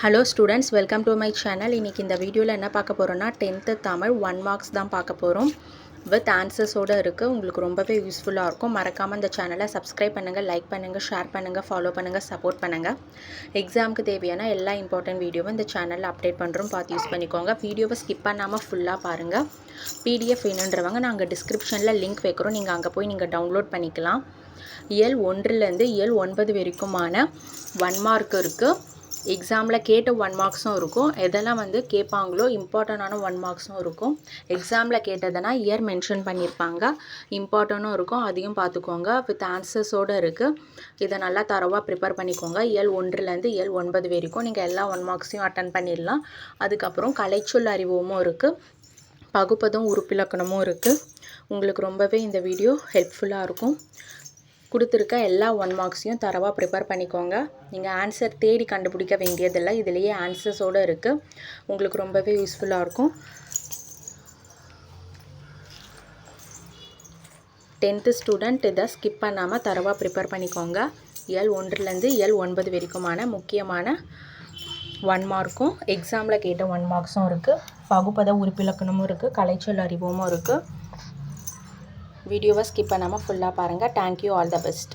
Hello students welcome to my channel இன்றைக்கி இந்த வீடியோவில் என்ன பார்க்க போகிறோன்னா டென்த்து தமிழ் ஒன் மார்க்ஸ் தான் பார்க்க போகிறோம் வித் ஆன்சர்ஸோடு இருக்குது உங்களுக்கு ரொம்பவே யூஸ்ஃபுல்லாக இருக்கும். மறக்காமல் இந்த சேனலை சப்ஸ்கிரைப் பண்ணுங்கள் லைக் பண்ணுங்கள் ஷேர் பண்ணுங்கள் ஃபாலோ பண்ணுங்கள் சப்போர்ட் பண்ணுங்கள் எக்ஸாமுக்கு தேவையான எல்லா இம்பார்ட்டன்ட் வீடியோவும் இந்த சேனலில் அப்டேட் பண்ணுறோம் பார்த்து யூஸ் பண்ணிக்கோங்க. வீடியோவை ஸ்கிப் பண்ணாமல் ஃபுல்லாக பாருங்கள் பிடிஎஃப் வேணுன்றவங்க நாங்கள் டிஸ்கிரிப்ஷனில் லிங்க் வைக்கிறோம். நீங்கள் அங்கே போய் நீங்கள் டவுன்லோட் பண்ணிக்கலாம். இயல் ஒன்றுலேருந்து இயல் ஒன்பது வரைக்குமான ஒன் மார்க் இருக்குது எக்ஸாமில் கேட்ட ஒன் மார்க்ஸும் இருக்கும். எதெல்லாம் வந்து கேட்பாங்களோ இம்பார்ட்டண்டான ஒன் மார்க்ஸும் இருக்கும். எக்ஸாமில் கேட்டதுனா இயர் மென்ஷன் பண்ணியிருப்பாங்க இம்பார்ட்டனும் இருக்கும். அதையும் பார்த்துக்கோங்க. வித் ஆன்சர்ஸோடு இருக்குது இதை நல்லா தரவாக ப்ரிப்பேர் பண்ணிக்கோங்க. இயல் ஒன்றுலேருந்து இயல் ஒன்பது வரைக்கும் நீங்கள் எல்லா ஒன் மார்க்ஸையும் அட்டன் பண்ணிடலாம். அதுக்கப்புறம் கலைச்சொல் அறிவோமும் இருக்குது பகுப்பதும் உறுப்பிலக்கணமும் இருக்குது உங்களுக்கு ரொம்பவே இந்த வீடியோ ஹெல்ப்ஃபுல்லாக இருக்கும். கொடுத்துருக்க எல்லா ஒன் மார்க்ஸையும் தரவாக ப்ரிப்பேர் பண்ணிக்கோங்க. நீங்கள் ஆன்சர் தேடி கண்டுபிடிக்க வேண்டியதில்லை. இதுலேயே ஆன்சர்ஸோடு இருக்குது உங்களுக்கு ரொம்பவே யூஸ்ஃபுல்லாக இருக்கும். டென்த்து ஸ்டூடெண்ட் இதை ஸ்கிப் பண்ணாமல் தரவாக ப்ரிப்பேர் பண்ணிக்கோங்க. எல் ஒன்றுலேருந்து எல் ஒன்பது வரைக்குமான முக்கியமான ஒன் மார்க்கும் எக்ஸாமில் கேட்ட ஒன் மார்க்ஸும் இருக்குது பகுப்பத உறுப்பிலக்கணமும் இருக்குது கலைச்சொல் அறிவும் இருக்குது வீடியோவை ஸ்கிப் பண்ணாமல் ஃபுல்லாக பாருங்கள் தேங்க்யூ ஆல் த பெஸ்ட்